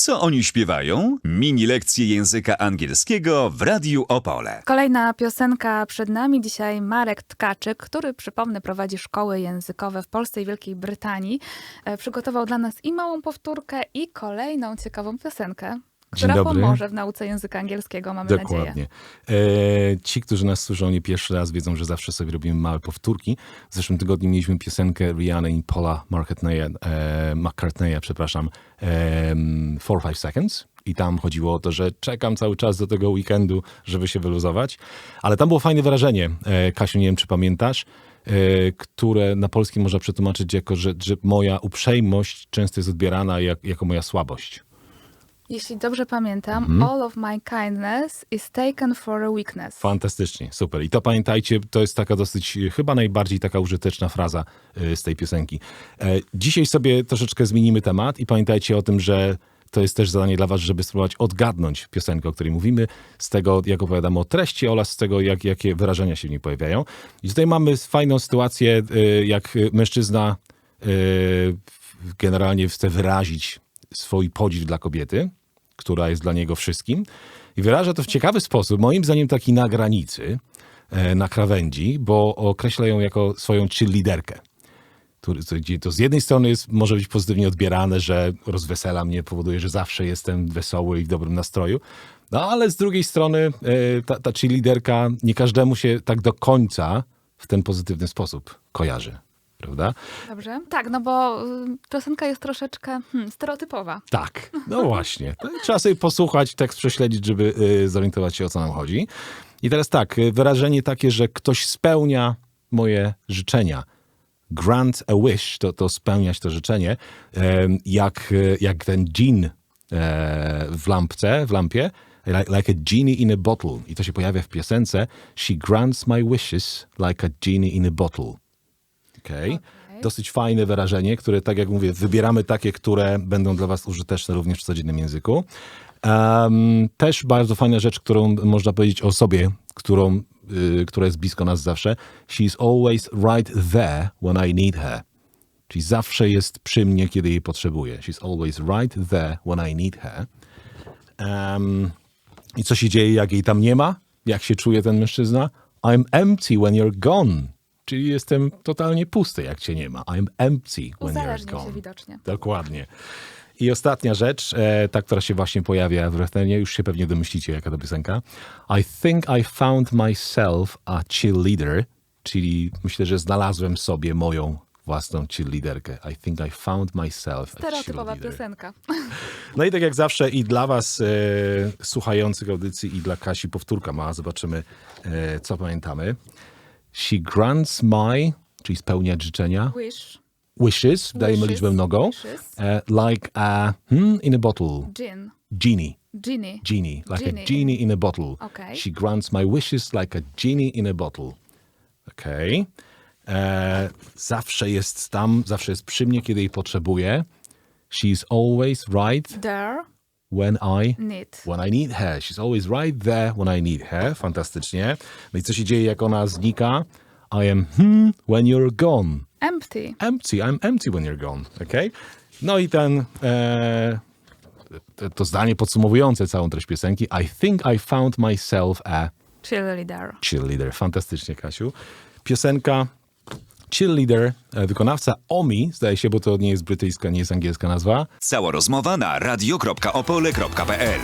Co oni śpiewają? Mini lekcje języka angielskiego w Radiu Opole. Kolejna piosenka przed nami. Dzisiaj Marek Tkaczyk, który przypomnę prowadzi szkoły językowe w Polsce i Wielkiej Brytanii. E, Przygotował dla nas i małą powtórkę, i kolejną ciekawą piosenkę, która pomoże w nauce języka angielskiego, mamy nadzieję. Dokładnie. E, ci, którzy nas słyszą nie pierwszy raz, wiedzą, że zawsze sobie robimy małe powtórki. W zeszłym tygodniu mieliśmy piosenkę Rihanna i Paula McCartneya, e, McCartneya przepraszam, e, 4-5 Seconds. I tam chodziło o to, że czekam cały czas do tego weekendu, żeby się wyluzować. Ale tam było fajne wyrażenie, e, Kasiu, nie wiem, czy pamiętasz, e, które na polskim można przetłumaczyć jako, że, że moja uprzejmość często jest odbierana jak, jako moja słabość. Jeśli dobrze pamiętam, Mhm. all of my kindness is taken for a weakness. Fantastycznie, super. I to pamiętajcie, to jest taka dosyć, e, chyba najbardziej taka użyteczna fraza e, z tej piosenki. E, Dzisiaj sobie troszeczkę zmienimy temat i pamiętajcie o tym, że to jest też zadanie dla was, żeby spróbować odgadnąć piosenkę, o której mówimy, z tego, jak opowiadamy o treści oraz z tego, jak, jakie wyrażenia się w niej pojawiają. I tutaj mamy fajną sytuację, jak mężczyzna generalnie chce wyrazić swój podziw dla kobiety, która jest dla niego wszystkim. I wyraża to w ciekawy sposób, moim zdaniem taki na granicy, e, na krawędzi, bo określa ją jako swoją. Który- to- z jednej strony jest, może być pozytywnie odbierane, że rozwesela mnie, powoduje, że zawsze jestem wesoły i w dobrym nastroju. No ale z drugiej strony e, ta, ta cheerleaderka nie każdemu się tak do końca w ten pozytywny sposób kojarzy. Prawda? Dobrze? Tak, no bo y, piosenka jest troszeczkę hmm, stereotypowa. Tak, no właśnie. Trzeba sobie posłuchać, tekst prześledzić, żeby y, zorientować się, o co nam chodzi. I teraz tak, y, wyrażenie takie, że ktoś spełnia moje życzenia. Grant a wish, to, to spełniać to życzenie, jak, jak ten dżin e, w lampce, w lampie, like, like a genie in a bottle. I to się pojawia w piosence. She grants my wishes like a genie in a bottle. Okay. Dosyć fajne wyrażenie, które, tak jak mówię, wybieramy takie, które będą dla Was użyteczne również w codziennym języku. Em, też bardzo fajna rzecz, którą można powiedzieć o osobie, którą, y, która jest blisko nas zawsze. She's always right there when I need her. Czyli zawsze jest przy mnie, kiedy jej potrzebuję. She's always right there when I need her. Em, I co się dzieje, jak jej tam nie ma? Jak się czuje ten mężczyzna? I'm empty when you're gone. Czyli jestem totalnie pusty, jak cię nie ma. I'm empty when you're gone. się widocznie. Dokładnie. I ostatnia rzecz, e, ta, która się właśnie pojawia w refrenie, już się pewnie domyślicie, jaka to piosenka. I think I found myself a cheerleader, czyli myślę, że znalazłem sobie moją własną cheerleaderkę. I think I found myself a Stereotypowa cheerleader. piosenka. No i tak jak zawsze i dla was e, słuchających audycji i dla Kasi powtórka ma. Zobaczymy, e, co pamiętamy. She grants my, czyli spełniać życzenia, Wish, wishes, dajemy Wishes, liczbę mnogą, wishes. e, like a hmm, in a bottle, gin, genie, genie. genie, like a genie in a bottle. Okay. She grants my wishes like a genie in a bottle. Okej. E, Zawsze jest tam, zawsze jest przy mnie, kiedy jej potrzebuję. She's always right There, when I need. When I need her. She's always right there when I need her. Fantastycznie. No i co się dzieje, jak ona znika? I am hmm when you're gone. Empty. Empty. I'm empty when you're gone. Okay? No i ten, e, to, zdanie podsumowujące całą treść piosenki. I think I found myself a Cheerleader. cheerleader. Fantastycznie, Kasiu. Piosenka Cheerleader, e, wykonawca Omi, zdaje się, bo to nie jest brytyjska, nie jest angielska nazwa. Cała rozmowa na radio.opole.pl